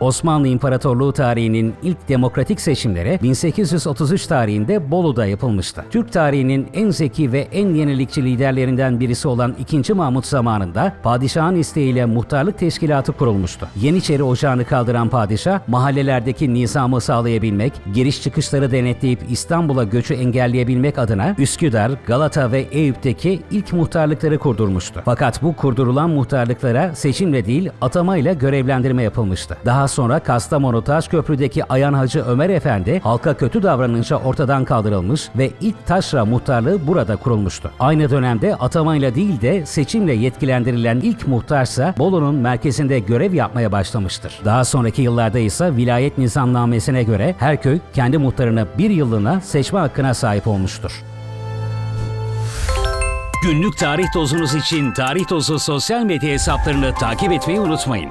Osmanlı İmparatorluğu tarihinin ilk demokratik seçimleri 1833 tarihinde Bolu'da yapılmıştı. Türk tarihinin en zeki ve en yenilikçi liderlerinden birisi olan 2. Mahmut zamanında padişahın isteğiyle muhtarlık teşkilatı kurulmuştu. Yeniçeri Ocağı'nı kaldıran padişah mahallelerdeki nizamı sağlayabilmek, giriş çıkışları denetleyip İstanbul'a göçü engelleyebilmek adına Üsküdar, Galata ve Eyüp'teki ilk muhtarlıkları kurdurmuştu. Fakat bu kurdurulan muhtarlıklara seçimle değil atamayla görevlendirme yapılmıştı. Daha sonra Kastamonu Taşköprü'deki Ayan Hacı Ömer Efendi halka kötü davranınca ortadan kaldırılmış ve ilk taşra muhtarlığı burada kurulmuştu. Aynı dönemde atamayla değil de seçimle yetkilendirilen ilk muhtarsa Bolu'nun merkezinde görev yapmaya başlamıştır. Daha sonraki yıllarda ise vilayet nizamnamesine göre her köy kendi muhtarını bir yıllığına seçme hakkına sahip olmuştur. Günlük tarih tozunuz için Tarih Tozu sosyal medya hesaplarını takip etmeyi unutmayın.